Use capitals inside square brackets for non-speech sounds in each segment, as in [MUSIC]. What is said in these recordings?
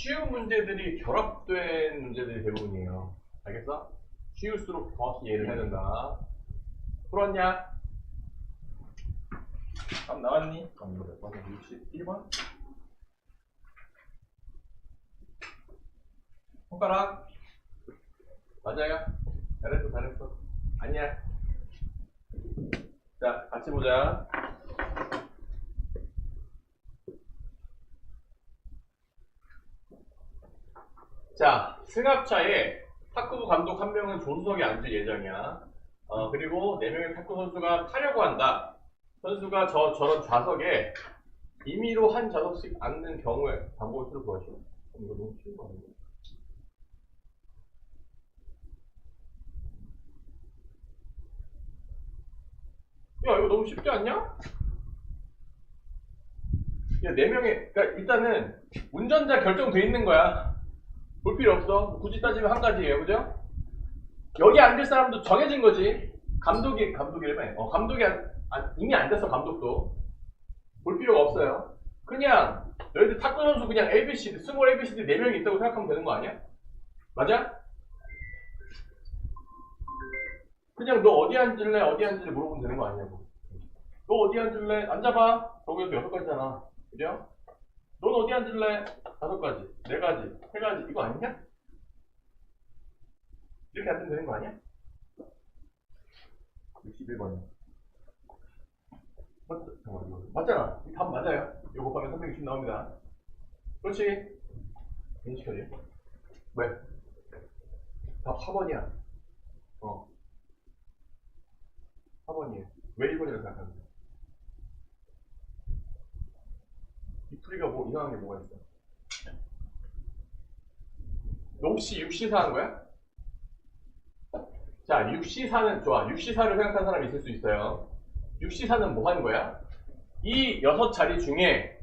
쉬운 문제들이 결합된 문제들이 대부분이에요. 알겠어? 쉬울수록 정확히 이해를 해야 된다. 풀었냐? 답 나왔니? 답 몇 번? 61번? 손가락? 맞아요? 잘했어, 잘했어. 아니야. 자, 같이 보자. 자, 승합차에 탁구부 감독 한 명은 조수석에 앉을 예정이야. 어, 그리고 네 명의 탁구 선수가 타려고 한다. 선수가 저, 저런 좌석에 임의로 한 좌석씩 앉는 경우에 방법을 구하시오. 이거 너무 쉬운 거 아니야? 야, 이거 너무 쉽지 않냐? 야, 네 명의, 그니까 일단은 운전자 결정돼 있는 거야. 볼 필요 없어. 굳이 따지면 한 가지예요. 그죠? 여기 앉을 사람도 정해진 거지. 감독이, 감독이라며. 어, 감독이 안- 안- 이미 앉았어, 감독도. 볼 필요가 없어요. 그냥, 너희들 탁구 선수 그냥 ABCD, 스몰 ABCD 4명이 있다고 생각하면 되는 거 아니야? 맞아? 그냥 너 어디 앉을래, 어디 앉을래 물어보면 되는 거 아니냐고. 너 어디 앉을래? 앉아봐. 저기에도 여섯 가지잖아. 그죠? 넌 어디 앉을래? 다섯 가지, 네 가지, 세 가지. 이거 아니냐? 이렇게 앉으면 되는 거 아니야? 61번이야. 맞, 잠깐만. 맞잖아. 이 답 맞아요. 이거 곱하면 360 나옵니다. 그렇지. 인식하지. 왜? 답 4번이야. 어. 4번이에요. 왜 1번이라고 생각하는데? 이 풀이가 뭐 이상한 게 뭐가 있어? 너 혹시 육시사 한 거야? 자, 육시사는 좋아. 육시사를 생각한 사람이 있을 수 있어요. 육시사는 뭐 하는 거야? 이 여섯 자리 중에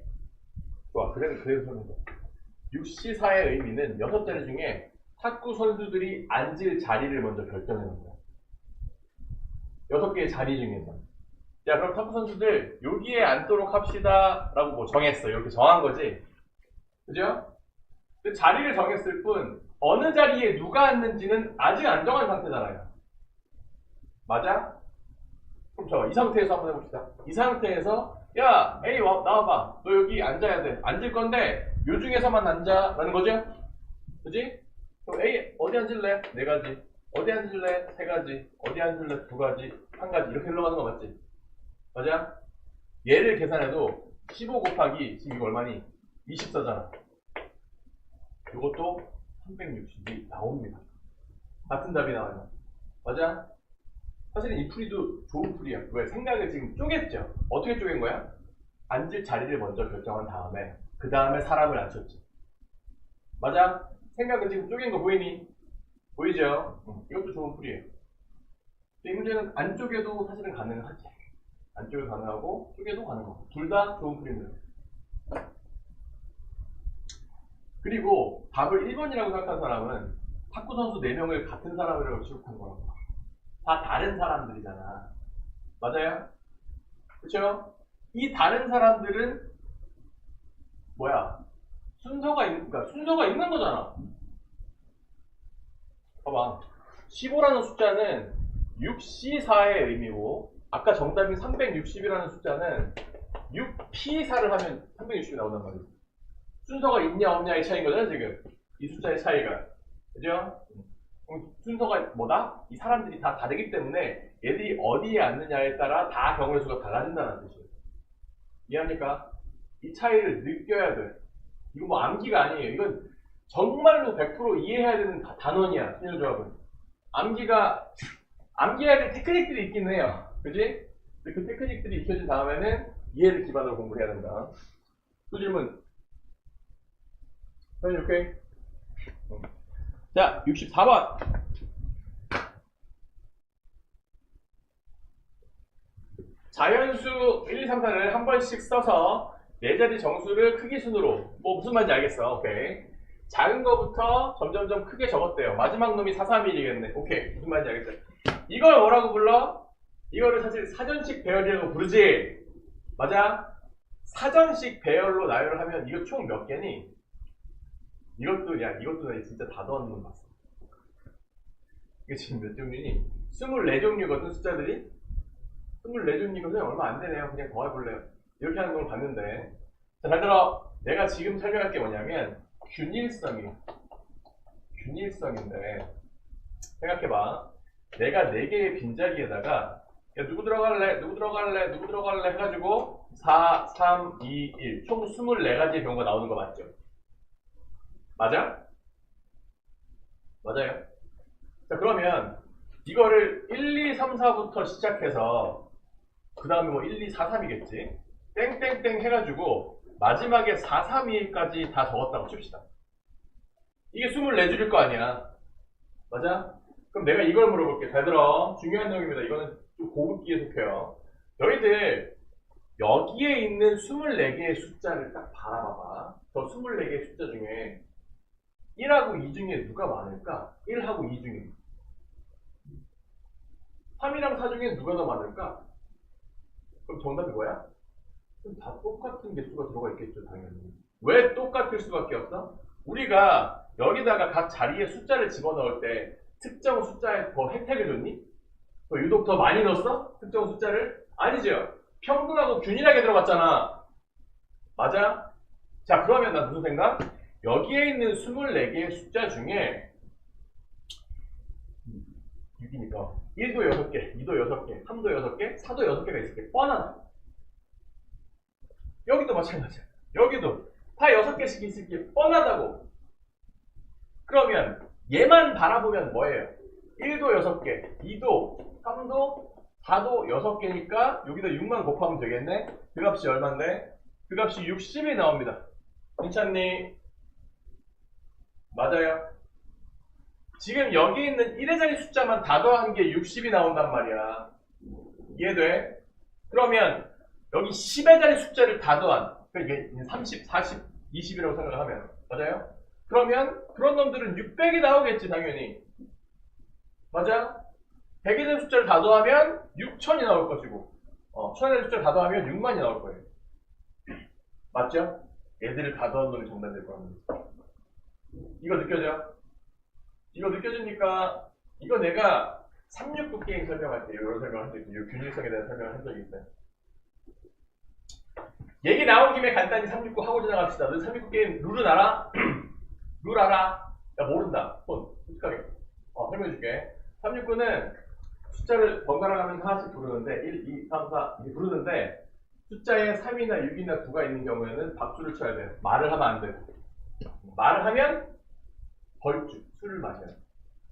좋아. 그래 그래서 설명. 육시사의 의미는 여섯 자리 중에 탁구 선수들이 앉을 자리를 먼저 결정해 놓는 거야. 여섯 개의 자리 중에서. 자, 그럼 탁구 선수들 여기에 앉도록 합시다라고 뭐 정했어. 이렇게 정한 거지. 그죠? 근데 자리를 정했을 뿐 어느 자리에 누가 앉는지는 아직 안 정한 상태잖아요. 맞아? 그럼 저 이 상태에서 한번 해봅시다. 이 상태에서 야, 에이 와, 나와봐. 너 여기 앉아야 돼. 앉을 건데 요 중에서만 앉아 라는 거죠? 그지? 그럼 A 어디 앉을래? 네 가지. 어디 앉을래? 세 가지. 어디 앉을래? 두 가지. 한 가지. 이렇게 흘러가는 거 맞지? 맞아? 얘를 계산해도 15 곱하기 지금 이거 얼마니? 24잖아. 이것도 360이 나옵니다. 같은 답이 나와요. 맞아? 사실은 이 풀이도 좋은 풀이야. 왜? 생각을 지금 쪼갰죠? 어떻게 쪼갠 거야? 앉을 자리를 먼저 결정한 다음에 그 다음에 사람을 앉혔지. 맞아? 생각을 지금 쪼갠 거 보이니? 보이죠? 응. 이것도 좋은 풀이에요. 이 문제는 안 쪼개도 사실은 가능하지. 안 쪼개도 가능하고 쪼개도 가능하고 둘 다 좋은 풀입니다. 그리고 답을 1번이라고 생각한 사람은 탁구 선수 4명을 같은 사람이라고 취급한 거라고. 다 다른 사람들이잖아. 맞아요? 그쵸? 이 다른 사람들은 뭐야? 순서가 있, 그러니까 순서가 있는 거잖아. 봐봐. 15라는 숫자는 6C4의 의미고 아까 정답인 360이라는 숫자는 6P4를 하면 360이 나온단 말이지. 순서가 있냐 없냐의 차이인 거잖아 지금. 이 숫자의 차이가. 그죠? 순서가 뭐다? 이 사람들이 다 다르기 때문에 얘들이 어디에 앉느냐에 따라 다 경우의 수가 달라진다는 뜻이에요. 이해합니까? 이 차이를 느껴야 돼. 이거 뭐 암기가 아니에요. 이건 정말로 100% 이해해야 되는 다- 단원이야. 신유조합은. 암기가 암기해야 될 테크닉들이 있긴 해요. 그지? 그 테크닉들이 익혀진 다음에는 이해를 기반으로 공부를 해야 된다. 또 질문. 선생님, 오케이? 응. 자, 64번. 자연수 1, 2, 3, 4를 한 번씩 써서 네 자리 정수를 크기 순으로 뭐 무슨 말인지 알겠어. 오케이. 작은 거부터 점점점 크게 적었대요. 마지막 놈이 4, 3, 1이겠네. 오케이. 무슨 말인지 알겠어. 이걸 뭐라고 불러? 이거를 사실 사전식 배열이라고 부르지. 맞아? 사전식 배열로 나열을 하면 이거 총 몇 개니? 이것도, 야, 이것도 나 진짜 다 더하는 건 봤어. 이게 지금 몇 종류니? 24종류거든, 숫자들이? 24종류거든? 얼마 안 되네요. 그냥 더해볼래요. 이렇게 하는 걸 봤는데. 자, 잘 들어. 내가 지금 설명할 게 뭐냐면, 균일성이에요. 균일성인데, 생각해봐. 내가 4개의 빈자리에다가, 야, 누구 들어갈래? 누구 들어갈래? 누구 들어갈래? 해가지고, 4, 3, 2, 1. 총 24가지의 경우가 나오는 거 맞죠? 맞아? 맞아요. 자, 그러면 이거를 1, 2, 3, 4부터 시작해서 그 다음에 뭐 1, 2, 4, 3이겠지? 땡땡땡 해가지고 마지막에 4, 3, 2까지 다 적었다고 칩시다. 이게 24줄일 거 아니야. 맞아? 그럼 내가 이걸 물어볼게. 잘 들어. 중요한 내용입니다. 이거는 좀 고급기에 속해요. 너희들 여기에 있는 24개의 숫자를 딱 바라봐봐. 저 24개의 숫자 중에 1하고 2 중에 누가 많을까? 1하고 2 중에. 3이랑 4 중에 누가 더 많을까? 그럼 정답이 뭐야? 그럼 다 똑같은 개수가 들어가 있겠죠, 당연히. 왜 똑같을 수밖에 없어? 우리가 여기다가 각 자리에 숫자를 집어넣을 때 특정 숫자에 더 혜택을 줬니? 더 유독 더 많이 넣었어? 특정 숫자를? 아니죠. 평균하고 균일하게 들어갔잖아. 맞아? 자, 그러면 나 무슨 생각? 여기에 있는 24개의 숫자 중에 6이니까 1도 6개, 2도 6개, 3도 6개, 4도 6개가 있을 게 뻔하다. 여기도 마찬가지야. 여기도 다 6개씩 있을 게 뻔하다고. 그러면 얘만 바라보면 뭐예요? 1도 6개, 2도, 3도, 4도 6개니까 여기다 6만 곱하면 되겠네? 그 값이 얼만데? 그 값이 60이 나옵니다. 괜찮니? 맞아요. 지금 여기 있는 1의 자리 숫자만 다 더한 게 60이 나온단 말이야. 이해돼? 그러면 여기 10의 자리 숫자를 다 더한 그러니까 이게 30, 40, 20이라고 생각을 하면 맞아요? 그러면 그런 놈들은 600이 나오겠지 당연히 맞아? 100의 자리 숫자를 다 더하면 6000이 나올 것이고 어, 1000의 자리 숫자를 다 더하면 6만이 나올 거예요 맞죠? 얘들을 다 더한 놈이 정답 될 거라는 거지 이거 느껴져? 이거 느껴집니까? 이거 내가 369 게임 설명할 때 이런 설명을 한 적이 있어요. 이 균일성에 대한 설명을 한 적이 있어요. 얘기 나온 김에 간단히 369 하고 지나갑시다. 너 369 게임 룰은 알아? [CLEARS THROAT] 룰 알아? 야 모른다. 손 솔직하게 어, 설명해줄게. 369는 숫자를 번갈아 가면서 하나씩 부르는데 1, 2, 3, 4 이렇게 부르는데 숫자에 3이나 6이나 9가 있는 경우에는 박수를 쳐야 돼요. 말을 하면 안 되고 말을 하면 벌주, 술을 마셔요.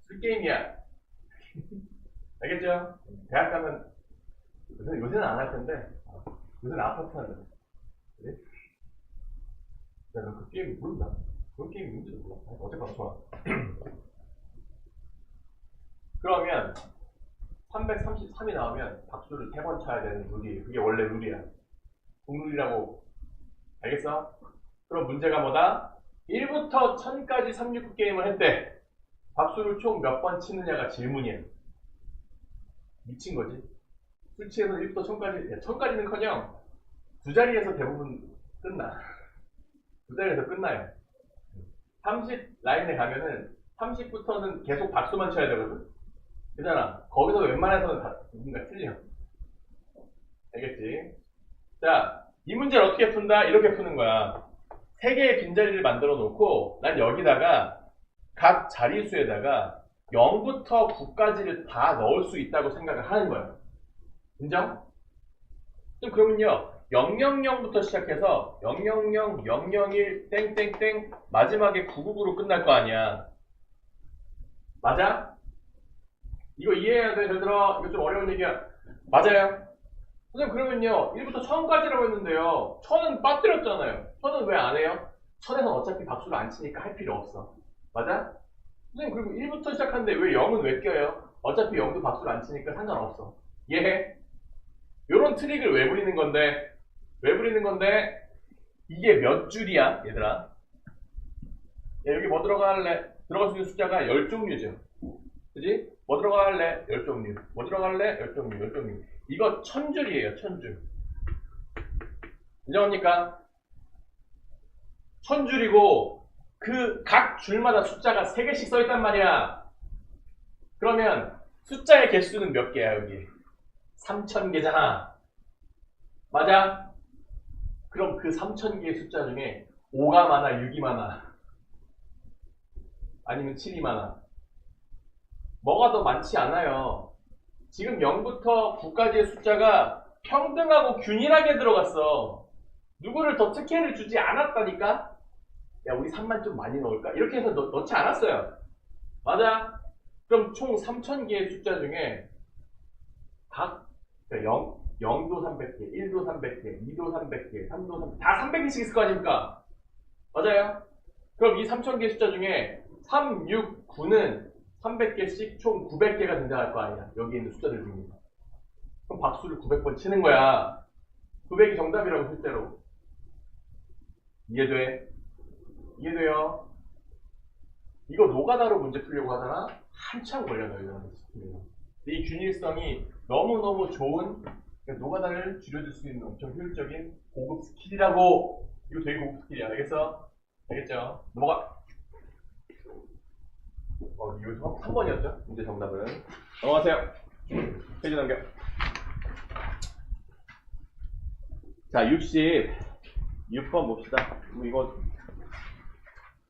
술 게임이야. [LAUGHS] 알겠죠? 대학 가면 요새, 요새는 안 할 텐데 요새는 아파트 하잖아. 그래? 야, 너그 게임 모른다. 그런 게임 뭔지도 몰라. 어쨌건 좋아. [CLEARS THROAT] 그러면 333이 나오면 박수를 3번 쳐야 되는 룰이에요. 그게 원래 룰이야. 국룰이라고. 알겠어? 그럼 문제가 뭐다? 1부터 1000까지 369 게임을 했대. 박수를 총 몇 번 치느냐가 질문이야. 미친 거지. 술 취해서 1부터 1000까지, 1000까지는 커녕 두 자리에서 대부분 끝나. 두 자리에서 끝나요. 30 라인에 가면은 30부터는 계속 박수만 쳐야 되거든? 그잖아. 거기서 웬만해서는 다 누군가 틀려. 알겠지? 자, 이 문제를 어떻게 푼다? 이렇게 푸는 거야. 세 개의 빈자리를 만들어 놓고 난 여기다가 각 자리수에다가 0부터 9까지를 다 넣을 수 있다고 생각을 하는 거예요. 인정? 그럼 그러면요. 000부터 시작해서 000, 001, 땡땡땡 마지막에 999로 끝날 거 아니야. 맞아? 이거 이해해야 돼, 얘들아. 이거 좀 어려운 얘기야. 맞아요. 선생님 그러면요 1부터 1000까지라고 했는데요 1000은 빠뜨렸잖아요 1000은 왜 안 해요? 1000에서 어차피 박수를 안 치니까 할 필요 없어 맞아? 선생님 그리고 1부터 시작하는데 왜 0은 왜 껴요? 어차피 0도 박수를 안 치니까 상관없어 이해해? 요런 트릭을 왜 부리는 건데 왜 부리는 건데 이게 몇 줄이야 얘들아 야, 여기 뭐 들어갈래? 들어갈 수 있는 숫자가 10종류죠 그지? 뭐 들어갈래? 10종류 뭐 들어갈래? 10종류 10종류 이거 천줄이에요, 천줄. 인정합니까? 천줄이고, 그 각 줄마다 숫자가 3개씩 써 있단 말이야. 그러면 숫자의 개수는 몇 개야, 여기? 3,000개잖아. 맞아? 그럼 그 3,000개의 숫자 중에 5가 많아, 6이 많아? 아니면 7이 많아? 뭐가 더 많지 않아요. 지금 0부터 9까지의 숫자가 평등하고 균일하게 들어갔어. 누구를 더 특혜를 주지 않았다니까? 야, 우리 3만 좀 많이 넣을까? 이렇게 해서 넣, 넣지 않았어요. 맞아? 그럼 총 3,000개의 숫자 중에 각 0, 0도 300개, 1도 300개, 2도 300개, 3도 300개, 다 300개씩 있을 거 아닙니까? 맞아요? 그럼 이 3,000개 숫자 중에 3, 6, 9는 300개씩 총 900개가 등장할 거 아니야. 여기 있는 숫자들 중에서. 그럼 박수를 900번 치는 거야. 900이 정답이라고 실제로. 이해돼? 이해돼요? 이거 노가다로 문제 풀려고 하잖아? 한참 걸려, 너희들한테. 근데 이 균일성이 너무너무 좋은 그러니까 노가다를 줄여줄 수 있는 엄청 효율적인 고급 스킬이라고. 이거 되게 고급 스킬이야. 알겠어? 알겠죠? 넘어가. 어, 이거 3번이었죠? 문제 정답은. 넘어가세요. [CLEARS THROAT] 페이지 넘겨. 자, 66번 봅시다. 뭐 이거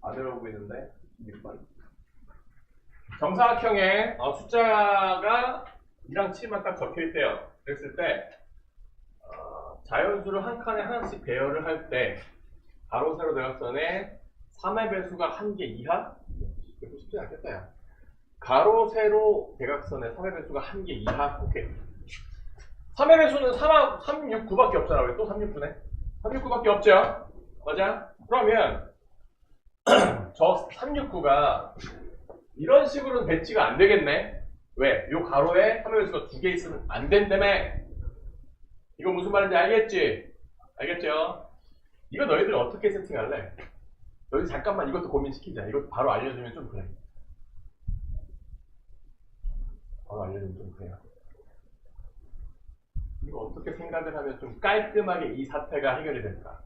안 외우고 있는데 6번. 정사각형에 어, 숫자가 2랑 7만 딱 적혀 있대요. 그랬을 때 어, 자연수를 한 칸에 하나씩 배열을 할 때 가로 세로 대각선에 3의 배수가 한 개 이하? 이거 쉽지 않겠다 야. 가로 세로 대각선에 3의 배수가 한 개 이하? 오케이. 3의 배수는 3, 3, 6, 9밖에 없잖아. 왜 또 3, 6, 9네? 3, 6, 9밖에 없죠? 맞아? 그러면 [CLEARS THROAT] 저 3, 6, 9가 이런 식으로는 배치가 안 되겠네? 왜? 요 가로에 3의 배수가 두 개 있으면 안 된다며? 이거 무슨 말인지 알겠지? 알겠죠? 이거 너희들 어떻게 세팅할래? 너희 잠깐만 이것도 고민시키자. 이것도 바로 알려주면 좀 그래. 바로 알려주면 좀 그래요. 이거 어떻게 생각을 하면 좀 깔끔하게 이 사태가 해결이 될까?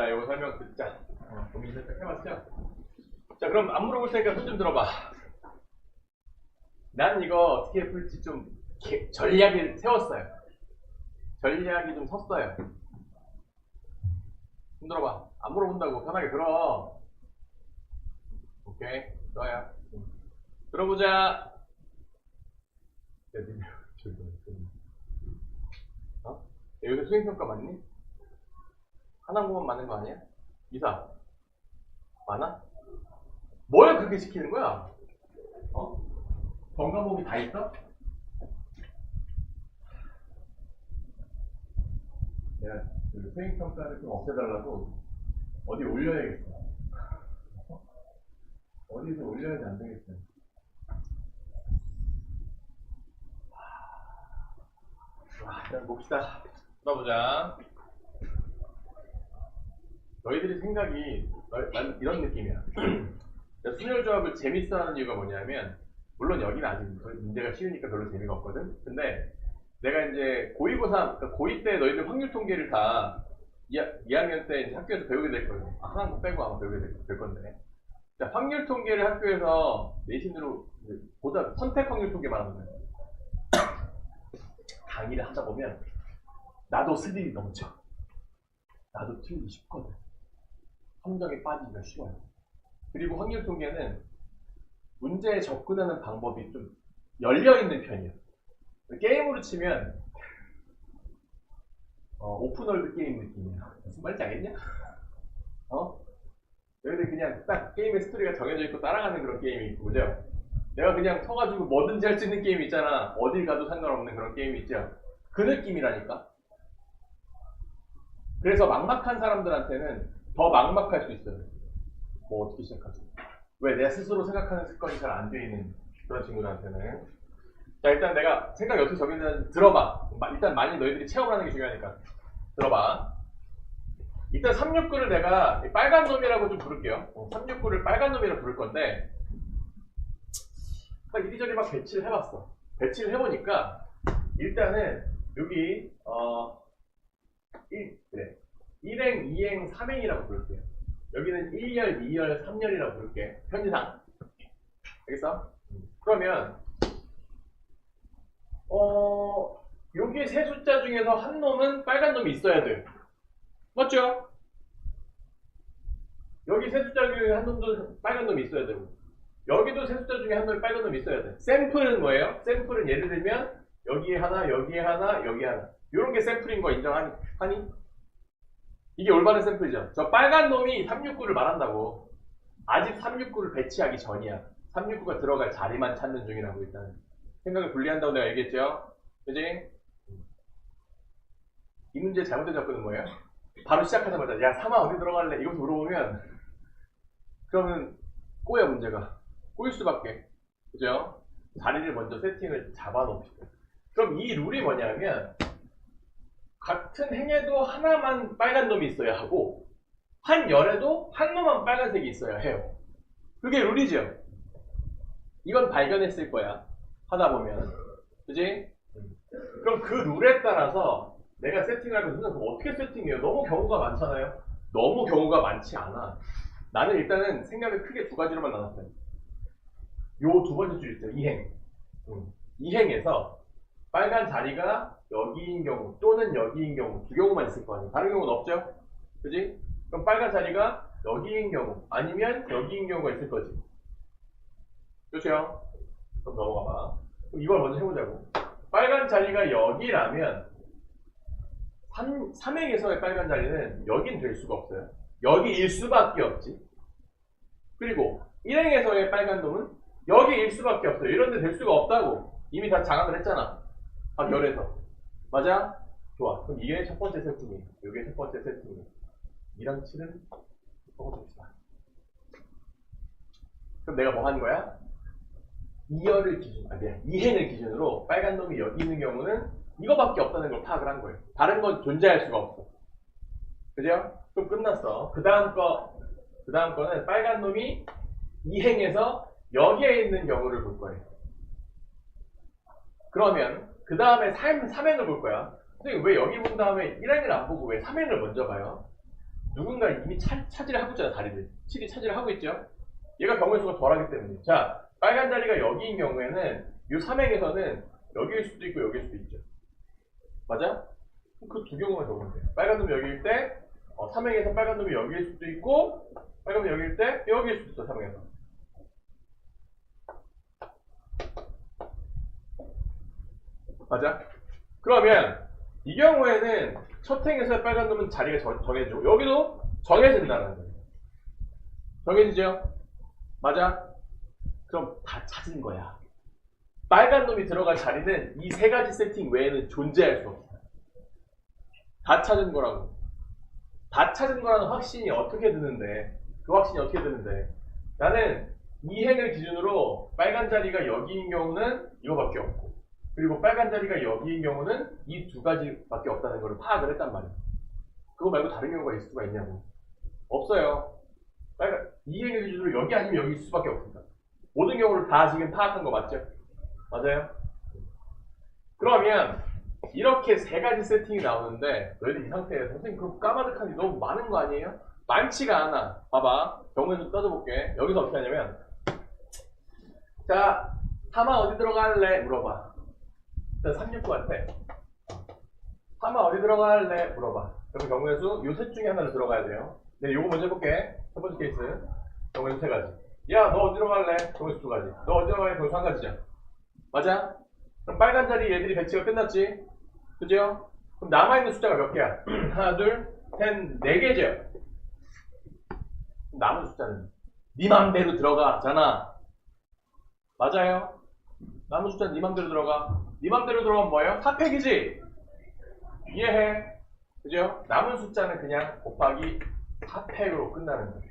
자, 이거 설명 듣자. 어, 고민 살짝 해봤죠? 자, 그럼 안 물어볼 테니까 손 좀 들어봐. 나는 이거 어떻게 풀지 좀 개- 전략을 세웠어요. 전략이 좀 섰어요. 손 들어봐. 안 물어본다고 편하게 들어. 오케이. 응. 들어보자. 어? 야, 여기 수행평가 맞니? 하나만 맞는 거 아니야? 이사 많아? 뭘 그렇게 시키는 거야? 어? 건강복이 다 있어? 내가 그 수행평가를 좀 없애달라고 어디 올려야겠어. 어? 어디서 올려야지 안 되겠어. 와, 일단 봅시다. 들어보자. 너희들이 생각이 너- 난 이런 느낌이야. [CLEARS THROAT] 순열 조합을 재밌어 하는 이유가 뭐냐면 물론 여기는 아직 문제가 쉬우니까 별로 재미가 없거든. 근데 내가 이제 고2고3, 그러니까 고2 때 너희들 확률 통계를 다 2, 2학년 때 이제 학교에서 배우게 될 거예요. 아, 하나 못 빼고 아마 배우게 될, 될 건데. 자, 확률 통계를 학교에서 내신으로 보다 선택 확률 통계 말하는 거예요. [CLEARS THROAT] 강의를 하다 보면 나도 스릴이 넘쳐. 나도 틀리기 쉽거든. 함정에 빠지기가 쉬워요. 그리고 확률 통계는 문제에 접근하는 방법이 좀 열려있는 편이에요. 게임으로 치면 어, 오픈월드 게임 느낌이야. 무슨 말인지 알겠냐? 어? 여기는 그냥 딱 게임의 스토리가 정해져 있고 따라가는 그런 게임이 있고, 그죠? 내가 그냥 서가지고 뭐든지 할 수 있는 게임 있잖아. 어딜 가도 상관없는 그런 게임이 있죠? 그 느낌이라니까? 그래서 막막한 사람들한테는 더 막막할 수 있어요. 뭐 어떻게 시작하지? 왜? 내 스스로 생각하는 습관이 잘 안 돼 있는 그런 친구들한테는. 자, 일단 내가 생각이 어떻게 적용되는지 들어봐. 마- 일단 많이 너희들이 체험을 하는 게 중요하니까. 들어봐. 일단 369를 내가 이 빨간 놈이라고 좀 부를게요. 369를 빨간 놈이라고 부를 건데, 막 이리저리 막 배치를 해봤어. 배치를 해보니까, 일단은 여기, 어, 1, 그래. 1행, 2행, 3행이라고 부를게요. 여기는 1열, 2열, 3열이라고 부를게. 편지상. 알겠어? 그러면, 어, 여기 세 숫자 중에서 한 놈은 빨간 놈이 있어야 돼요. 맞죠? 여기 세 숫자 중에 한 놈도 빨간 놈이 있어야 되고, 여기도 세 숫자 중에 한 놈이 빨간 놈이 있어야 돼. 샘플은 뭐예요? 샘플은 예를 들면, 여기에 하나, 여기에 하나, 여기에 하나. 이런 게 샘플인 거 인정하니? 이게 올바른 샘플이죠. 저 빨간 놈이 369를 말한다고. 아직 369를 배치하기 전이야. 369가 들어갈 자리만 찾는 중이라고 일단 생각을 분리한다고 내가 얘기했죠. 그지? 이 문제 잘못된 접근은 뭐예요? 바로 시작하자마자 야 사마 어디 들어갈래? 이거 물어보면 그러면 꼬여 문제가 꼬일 수밖에 그죠? 자리를 먼저 세팅을 잡아놓읍시다. 그럼 이 룰이 뭐냐면 같은 행에도 하나만 빨간 놈이 있어야 하고 한 열에도 한 놈만 빨간색이 있어야 해요. 그게 룰이죠. 이건 발견했을 거야. 하다 보면. 그지? 그럼 그 룰에 따라서 내가 세팅할 것은 그거 어떻게 세팅해요? 너무 경우가 많잖아요. 너무 경우가 많지 않아. 나는 일단은 생각을 크게 두 가지로만 나눴어요. 요 두 번째 줄 있어요. 이행. 음. 이행에서 빨간 자리가 여기인 경우 또는 여기인 경우 두 경우만 있을 거 아니에요. 다른 경우는 없죠? 그지? 그럼 빨간 자리가 여기인 경우 아니면 여기인 경우가 있을 거지. 그렇죠? 그럼 넘어가 봐. 그럼 이걸 먼저 해보자고. 빨간 자리가 여기라면 3, 3행에서의 빨간 자리는 여긴 될 수가 없어요. 여기일 수밖에 없지. 그리고 1행에서의 빨간 놈은 여기일 수밖에 없어요. 이런 데 될 수가 없다고. 이미 다 장악을 했잖아. 아, 열에서. 맞아? 좋아. 그럼 이게 첫 번째 세팅이에요. 이게 첫 번째 세팅이에요. 2랑 7은 적어줍시다. 그럼 내가 뭐 하는 거야? 2열을 기준, 아, 미안, 2행을 기준으로 빨간 놈이 여기 있는 경우는 이거밖에 없다는 걸 파악을 한 거예요. 다른 건 존재할 수가 없어. 그죠? 그럼 끝났어. 그 다음 거, 그 다음 거는 빨간 놈이 2행에서 여기에 있는 경우를 볼 거예요. 그러면 그 다음에 3, 3행을 볼 거야. 선생님 왜 여기 본 다음에 1행을 안 보고 왜 3행을 먼저 봐요? 누군가 이미 차, 차지를 하고 있잖아, 다리를. 7이 차지를 하고 있죠? 얘가 경우의 수가 덜하기 때문에. 자, 빨간 자리가 여기인 경우에는 이 3행에서는 여기일 수도 있고 여기일 수도 있죠. 맞아? 그 두 경우만 적으면 돼. 빨간 놈이 여기일 때, 어, 3행에서 빨간 놈이 여기일 수도 있고, 빨간 놈이 여기일 때, 여기일 수도 있어, 3행에서. 맞아? 그러면, 이 경우에는 첫 행에서의 빨간 놈은 자리가 정- 정해지고, 여기도 정해진다는 거예요. 정해지죠? 맞아? 그럼 다 찾은 거야. 빨간 놈이 들어갈 자리는 이 세 가지 세팅 외에는 존재할 수 없어. 다 찾은 거라고. 다 찾은 거라는 확신이 어떻게 드는데, 그 확신이 어떻게 드는데, 나는 이 행을 기준으로 빨간 자리가 여기인 경우는 이거밖에 없고, 그리고 빨간 자리가 여기인 경우는 이 두 가지밖에 없다는 걸 파악을 했단 말이야. 그거 말고 다른 경우가 있을 수가 있냐고. 없어요. 빨간, 이 행을 기준으로 여기 아니면 여기일 수밖에 없습니다. 모든 경우를 다 지금 파악한 거 맞죠? 맞아요? 그러면 이렇게 세 가지 세팅이 나오는데 너희들 이 상태에서 선생님 그럼 까마득한 게 너무 많은 거 아니에요? 많지가 않아. 봐봐. 경우에 좀 따져볼게. 여기서 어떻게 하냐면 자, 타마 어디 들어갈래? 물어봐. 일단 369한테 3번 어디 들어갈래? 물어봐. 그럼 경우의 수, 요 셋 중에 하나를 들어가야 돼요. 네, 요거 먼저 해볼게. 첫 번째 케이스. 경우의 수 세 가지. 야, 너 어디 들어갈래? 경우의 수 두 가지. 너 어디 들어갈래? 경우의 수한 가지죠. 맞아? 그럼 빨간 자리 얘들이 배치가 끝났지? 그죠? 그럼 남아있는 숫자가 몇 개야? [CLEARS THROAT] 하나, 둘, 셋, 네 개죠? 남은 숫자는 네 맘대로 들어가잖아. 맞아요? 남은 숫자는 네 맘대로 들어가. 네 맘대로 들어가면 뭐예요? 4팩이지? 이해해? 그죠? 남은 숫자는 그냥 곱하기 4팩으로 끝나는 거예요.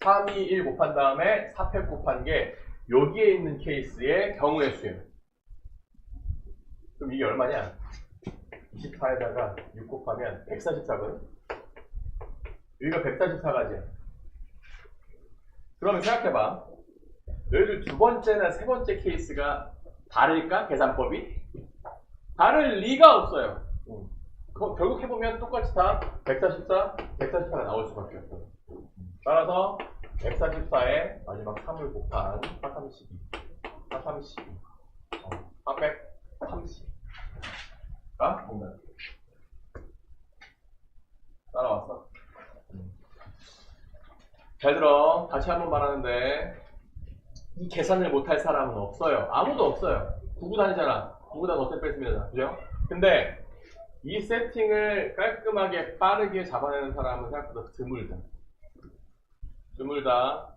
3, 2, 1 곱한 다음에 4팩 곱한 게 여기에 있는 케이스의 경우의 수예요. 그럼 이게 얼마냐? 24에다가 6 곱하면 144거든? 여기가 144가지야. 그러면 생각해봐. 너희들 두 번째나 세 번째 케이스가 다를까? 계산법이? 다를 리가 없어요. 음. 그거 결국 해보면 똑같이 다 144, 144가 나올 수밖에 없어. 따라서 144에 마지막 3을 곱한 432, 432, 어, 430가 정답. 따라왔어? 음. 잘 들어. 다시 한번 말하는데 이 계산을 못할 사람은 없어요. 아무도 없어요. 구구 다니잖아. 구구 다 어떻게 뺐습니다. 그죠? 근데 이 세팅을 깔끔하게 빠르게 잡아내는 사람은 생각보다 드물다. 드물다.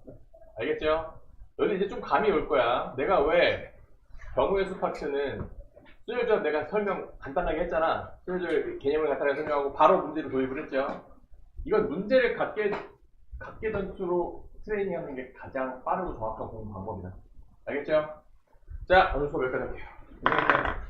알겠죠? 너희 이제 좀 감이 올 거야. 내가 왜 경우의 수 파트는 수요일 내가 설명 간단하게 했잖아. 수요일 개념을 간단하게 설명하고 바로 문제를 도입을 했죠. 이건 문제를 갖게 각계 전투로 트레이닝하는 게 가장 빠르고 정확한 공부 방법이다. 알겠죠? 자, 오늘 수업 여기까지 할게요.